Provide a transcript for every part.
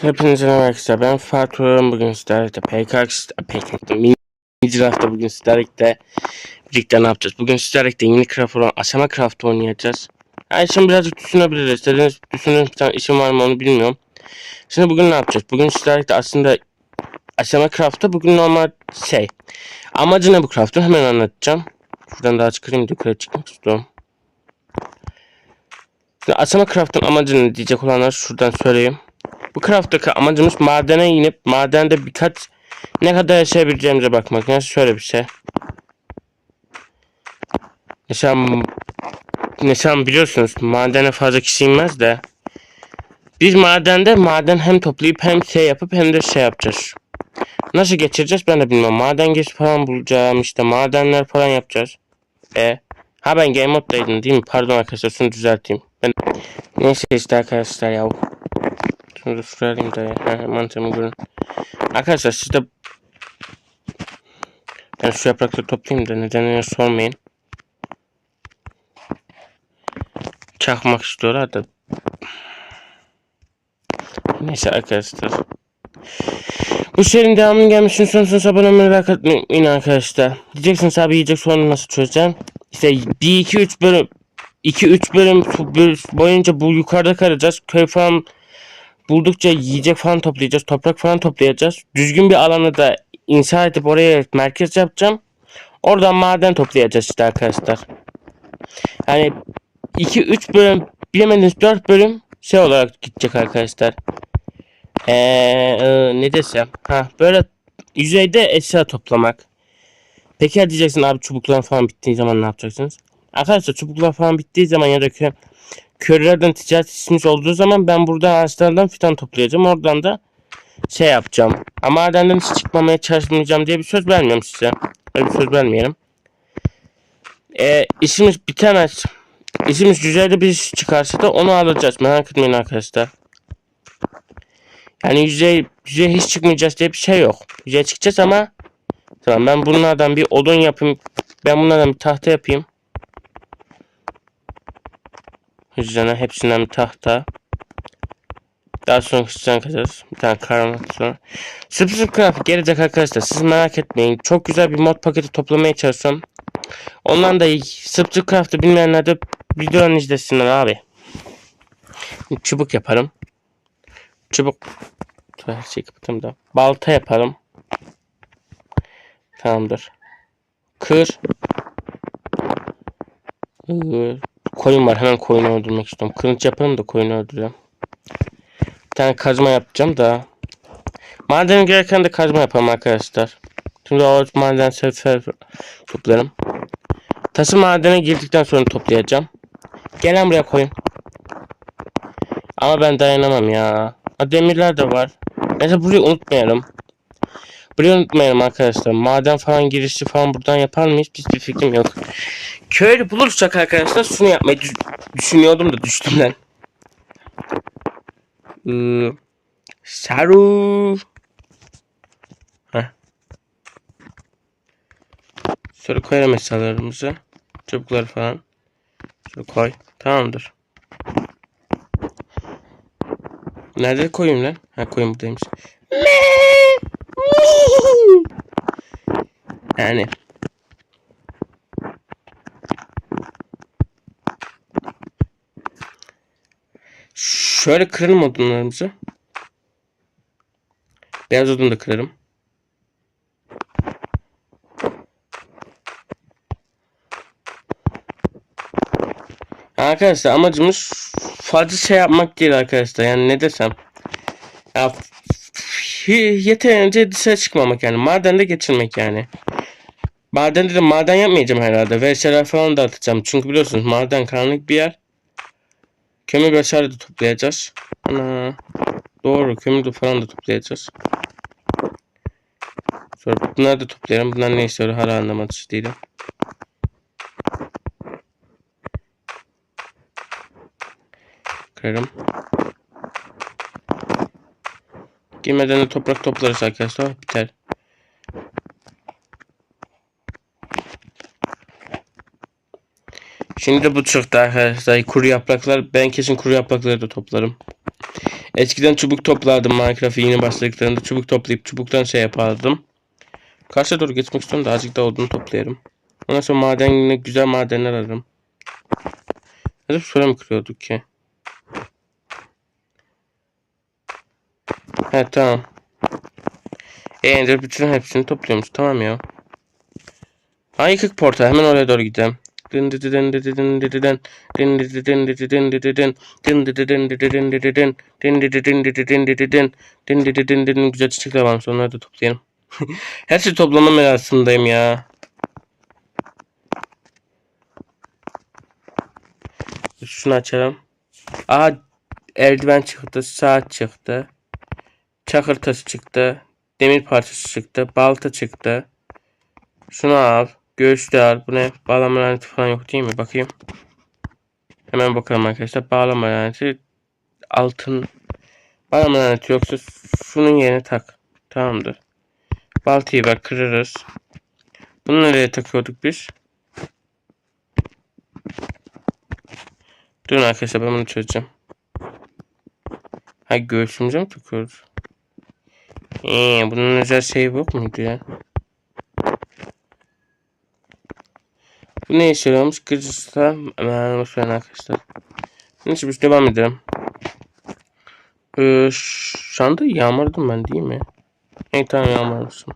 Hepinize merhaba arkadaşlar. Ben Fatih Orhan. Bugün sizlerle PKX, draft'ta bugün sizlerle birlikte ne yapacağız? Bugün sizlerle yeni craft olan aşama craft oynayacağız. Yani şimdi birazcık düşünebiliriz. Dediniz düşünün bir tane işim var mı onu bilmiyorum. Şimdi bugün ne yapacağız? Bugün sizlerle aslında aşama craft'ta bugün normal şey. Amacı ne bu craft'ın hemen anlatacağım. Şuradan daha çıkarayım yukarı çıkmak istiyorum. Şimdi aşama craft'ın amacı ne diyecek olanlar şuradan söyleyeyim. Bu craft'taki amacımız madene inip madende birkaç ne kadar yaşayabileceğimize bakmak. Yani şöyle bir şey. Mesela, mesela biliyorsunuz madene fazla kişi inmez de biz madende maden hem toplayıp hem şey yapıp hem de şey yapacağız. Nasıl geçireceğiz ben de bilmiyorum. Maden geç falan bulacağım işte madenler falan yapacağız. E ha ben game moddaydım değil mi? Pardon arkadaşlar şunu düzelteyim. Ben neyse işte arkadaşlar ya. Şunu da da ya. Mantığımı görün. Arkadaşlar siz de ben şu yaprakları toplayayım da nedenini sormayın. Çakmak istiyorlar da. Neyse arkadaşlar. Bu serinin devamının gelmesini istiyorsanız abone olmayı atmayı unutmayın arkadaşlar. Diyeceksiniz abi yiyecek sorunu nasıl çözeceğim? İşte 1-2-3 bölüm 2-3 bölüm boyunca bu yukarıda kalacağız. Köy falan buldukça yiyecek falan toplayacağız. Toprak falan toplayacağız. Düzgün bir alanı da inşa edip oraya merkez yapacağım. Oradan maden toplayacağız işte arkadaşlar. Yani 2-3 bölüm bilemediniz 4 bölüm şey olarak gidecek arkadaşlar. Ee, e, ne desem. Ha böyle yüzeyde eşya toplamak. Peki ya diyeceksin abi çubuklar falan bittiği zaman ne yapacaksınız? Arkadaşlar çubuklar falan bittiği zaman ya da kö- köylülerden ticaret işimiz olduğu zaman ben buradan ağaçlardan fidan toplayacağım. Oradan da şey yapacağım. Ama madenden hiç çıkmamaya çalışmayacağım diye bir söz vermiyorum size. Öyle bir söz vermeyelim. Ee, işimiz bitemez. İşimiz yüzeyde bir iş çıkarsa da onu alacağız. Merak etmeyin arkadaşlar. Yani yüzey, yüzeye hiç çıkmayacağız diye bir şey yok. Yüzeye çıkacağız ama tamam ben bunlardan bir odun yapayım. Ben bunlardan bir tahta yapayım. Hücrene hepsinden bir tahta. Daha sonra hücrene kaçarız. Bir tane karanlık sonra. Sürpriz grafik gelecek arkadaşlar. Siz merak etmeyin. Çok güzel bir mod paketi toplamaya çalışıyorum. Ondan da Sırpçı Craft'ı bilmeyenler de videolarını izlesinler abi. Çubuk yaparım. Çubuk. Her şeyi kapatayım da. Balta yaparım. Tamamdır. Kır. Koyun var. Hemen koyunu öldürmek istiyorum. Kılıç yaparım da koyunu öldüreceğim. Bir tane kazma yapacağım da. Madene gereken de kazma yapalım arkadaşlar. Şimdi o maden sefer toplarım. Taşı madene girdikten sonra toplayacağım. Gelen buraya koyun. Ama ben dayanamam ya. Ha, demirler de var. Neyse burayı unutmayalım. Burayı unutmayalım arkadaşlar. Maden falan girişi falan buradan yapar mıyız? Hiçbir fikrim yok. Köylü bulursak arkadaşlar şunu yapmayı düş- düşünüyordum da düştüm lan. Ee, Saru. Heh. Şöyle koyalım eşyalarımızı. Çubukları falan. Şöyle koy. Tamamdır. Nerede koyayım lan? Ha koyayım buradaymış. Yani. Şöyle kıralım odunlarımızı. Beyaz odun da kırarım. Arkadaşlar amacımız fazla şey yapmak değil arkadaşlar. Yani ne desem. Ya, yeterince dışarı çıkmamak yani. Madende geçirmek yani. Madende de maden yapmayacağım herhalde. Verseler falan da atacağım. Çünkü biliyorsunuz maden karanlık bir yer. Kömür vesaire de toplayacağız. Ana. Doğru kömür de falan da toplayacağız. Sonra bunları da toplayalım. Bunlar ne istiyor hala anlamadı değilim. Kırarım. Girmeden de toprak toplarız arkadaşlar. Biter. Şimdi bu çıktı arkadaşlar. Kuru yapraklar. Ben kesin kuru yaprakları da toplarım. Eskiden çubuk toplardım Minecraft'a yeni başladıklarında çubuk toplayıp çubuktan şey yapardım. Karşıya doğru geçmek istiyorum da azıcık da odun toplayalım. Ondan sonra maden güzel madenler ararım. Hadi şöyle mi kırıyorduk ki? He tamam. Ender bütün hepsini topluyormuş. Tamam ya. Ha yıkık portal. Hemen oraya doğru gidelim. Dın dı dı dın dı dı dın dı dı dın. Dın dı dı dın dı dı dın dı dı dın. Dın dı dı dın dı dı dın dı dı dın. Dın dı dı dın dı dı dın dı dı dın. Dın dı dı dın dı dın. Güzel çiçekler varmış. Onları da toplayalım. Her şey toplama merasındayım ya. Şunu açalım. Aa eldiven çıktı. Saat çıktı. Çakır taşı çıktı. Demir parçası çıktı. Balta çıktı. Şunu al. Göğüs de al. Bu ne? Bağlama laneti falan yok değil mi? Bakayım. Hemen bakalım arkadaşlar. Bağlama laneti altın. Bağlama laneti yoksa şunun yerine tak. Tamamdır. Baltayı bak kırarız. Bunu nereye takıyorduk biz? Durun arkadaşlar ben bunu çözeceğim. Ha göğsümüze mi takıyoruz? Ee, bunun özel şey yok muydu ya? Bu ne işe yarıyormuş? Kırıcısta hemen boşverin arkadaşlar. Neyse biz devam edelim. Ee, şu anda yağmurdım ben değil mi? Evet tamam yağmurmuşum.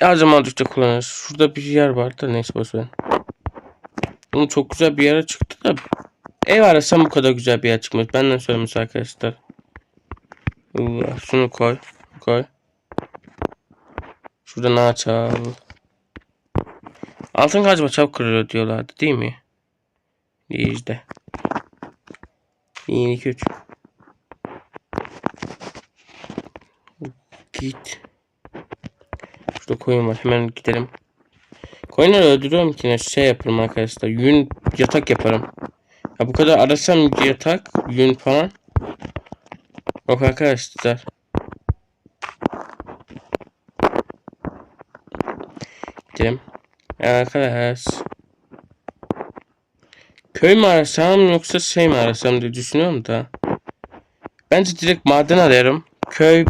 Her zaman düşte kullanırız. Şurada bir yer var da neyse boşverin. Bunun çok güzel bir yere çıktı da ev arasam bu kadar güzel bir yer çıkmaz. Benden söylemiş arkadaşlar. Şunu koy. Koy. Şurada ne açal? Altın kazma çabuk kırılıyor diyorlardı değil mi? İşte. 1 2 3 Git. Şurada koyun var. Hemen gidelim. Koyunları öldürüyorum ki şey yaparım arkadaşlar. Yün yatak yaparım. Ya bu kadar arasam yatak, yün falan. Yok arkadaşlar. Gidelim. Arkadaş. Köy mü arasam yoksa şey mi arasam diye düşünüyorum da. Bence direkt maden ararım. Köy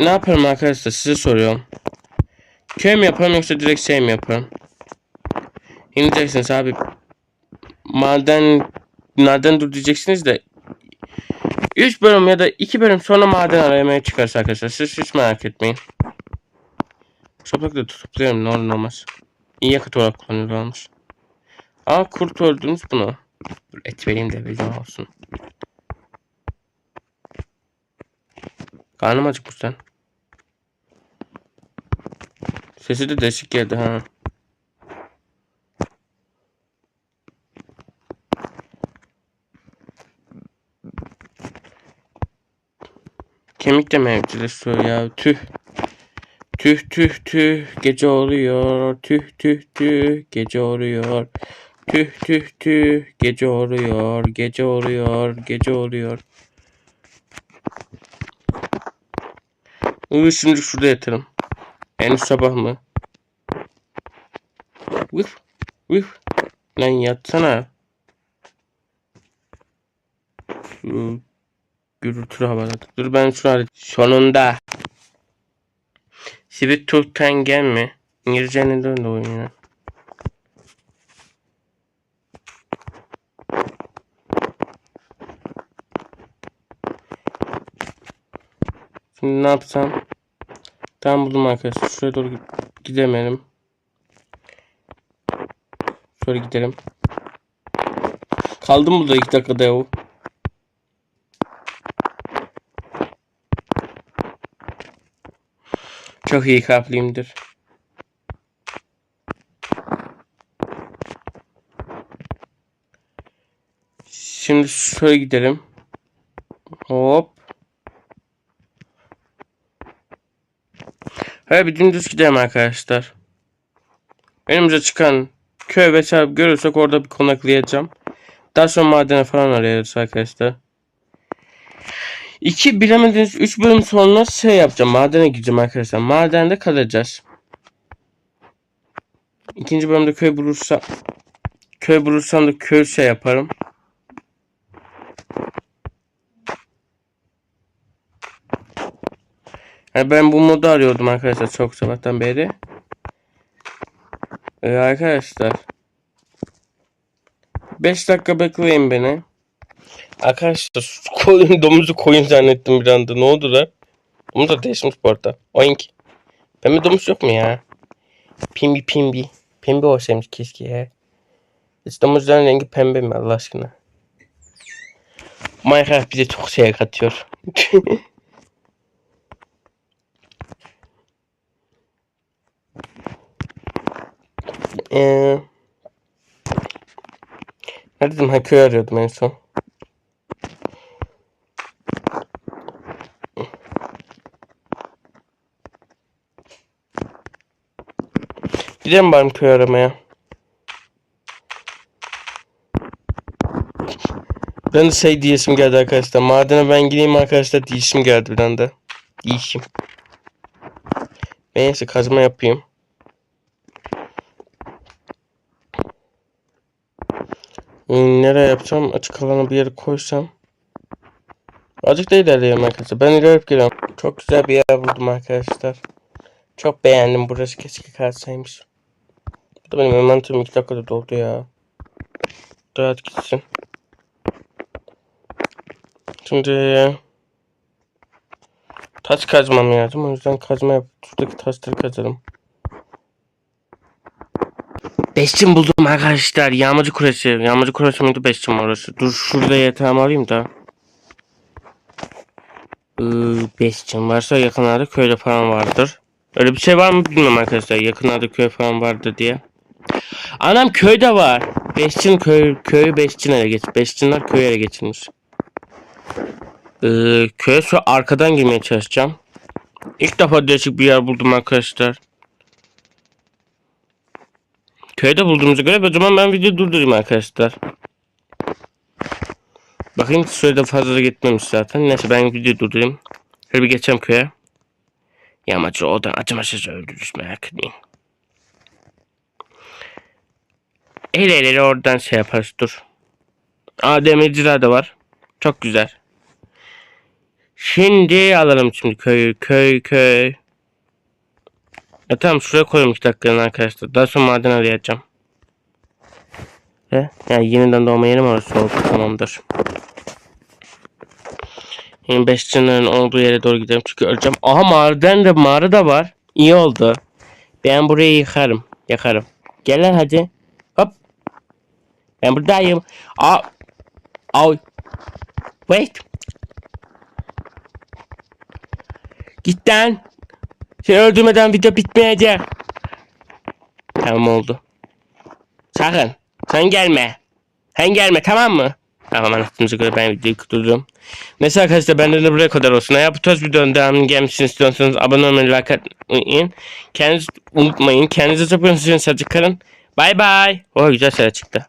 Ne yaparım arkadaşlar size soruyorum. Köy mü yaparım yoksa direkt şey mi yaparım? Yine diyeceksiniz abi. Maden nereden dur diyeceksiniz de 3 bölüm ya da 2 bölüm sonra maden aramaya çıkarsa arkadaşlar. Siz hiç merak etmeyin. Toprakla toplayalım ne olur ne olmaz. İyi yakıt olarak kullanıyorlarmış. Aa kurt öldünüz bunu. Dur et vereyim de bizim olsun. Karnım acıkmış lan. Sesi de değişik geldi ha. Kemik de mi evcilleşiyor ya? Tüh. Tüh tüh tüh gece oluyor. Tüh tüh tüh gece oluyor. Tüh tüh tüh gece oluyor. Gece oluyor. Gece oluyor. Uy şimdi şurada yatarım. Henüz sabah mı? Vıf. Vıf. Lan yatsana. Şu gürültülü havada. Dur ben şunu. Sonunda. Sivit Turk'tan gelme. İngilizce ne döndü oyuna? Şimdi ne yapsam? Tam buldum arkadaşlar. Şuraya doğru gidemeyelim. Şöyle gidelim. Kaldım burada iki dakikada yahu. Çok iyi kalpliyimdir. Şimdi şöyle gidelim. Hop. Böyle bir dümdüz gidelim arkadaşlar. Önümüze çıkan köy vesaire görürsek orada bir konaklayacağım. Daha sonra madene falan arayarız arkadaşlar. İki bilemediniz 3 bölüm sonra şey yapacağım. Madene gideceğim arkadaşlar. Madende kalacağız. İkinci bölümde köy bulursa köy bulursam da köy şey yaparım. Yani ben bu modu arıyordum arkadaşlar çok sabahtan beri. Ee, arkadaşlar. 5 dakika bekleyin beni. Arkadaşlar koyun domuzu koyun zannettim bir anda. Ne oldu lan? Domuz da değişmiş bu arada. Oink. Pembe domuz yok mu ya? Pimbi pimbi. Pembe olsaymış keşke ya. Hiç domuzların rengi pembe mi Allah aşkına? Minecraft bize çok şey katıyor. Eee... Nerededim? Ha köy arıyordum en son. Gidelim bari köy aramaya. Ben de şey diyesim geldi arkadaşlar. Madene ben gideyim arkadaşlar diyesim geldi bir anda. Diyişim. Neyse kazma yapayım. Hmm, Nereye yapacağım? Açık alana bir yere koysam. Azıcık da ilerleyeyim arkadaşlar. Ben ilerleyip geliyorum. Çok güzel bir yer buldum arkadaşlar. Çok beğendim. Burası keşke kalsaymış. Da benim envanterim 2 dakikada doldu ya. Rahat gitsin. Şimdi taş kazmam lazım. O yüzden kazma yap. Şuradaki taşları kazarım. Beşçim buldum arkadaşlar. Yağmacı kurası. Yağmacı kurası mıydı beşçim orası? Dur şurada yatağımı alayım da. Ee, beşçim varsa yakınlarda köyde falan vardır. Öyle bir şey var mı bilmiyorum arkadaşlar. Yakınlarda köy falan vardı diye. Anam köyde var. Beşçin köy, köyü Beşçin geç. Beşçinler köy ele geçirmiş. Ee, köye şu arkadan girmeye çalışacağım. İlk defa değişik bir yer buldum arkadaşlar. Köyde bulduğumuza göre o zaman ben videoyu durdurayım arkadaşlar. Bakayım sürede fazla da gitmemiş zaten. Neyse ben videoyu durdurayım. Şöyle bir geçeceğim köye. Yağmacı oradan acımasız öldürürüz merak etmeyin. El ele oradan şey yaparız dur. Aa demirciler de var. Çok güzel. Şimdi alalım şimdi köy köy köy. Ya tamam şuraya koyayım 2 dakikanın arkadaşlar. Daha sonra maden arayacağım. Ve yani yeniden doğma yerim orası oldu tamamdır. Şimdi beşçilerin olduğu yere doğru gidelim çünkü öleceğim. Aha maden de mağara da var. İyi oldu. Ben burayı yıkarım. Yakarım. Gel lan hadi. Ben buradayım. Aa. Ay. Wait. Git lan. Seni öldürmeden video bitmeyecek. Tamam oldu. Sakın. Sen gelme. Sen gelme tamam mı? Tamam anlattığımıza göre ben videoyu durdururum. Neyse arkadaşlar benden de buraya kadar olsun. Eğer bu tarz videonun devamını gelmesini istiyorsanız abone olmayı, like atmayı Kendinizi unutmayın. Kendinize çok bakın. Sadece kalın. Bay bay. Oh güzel şeyler çıktı.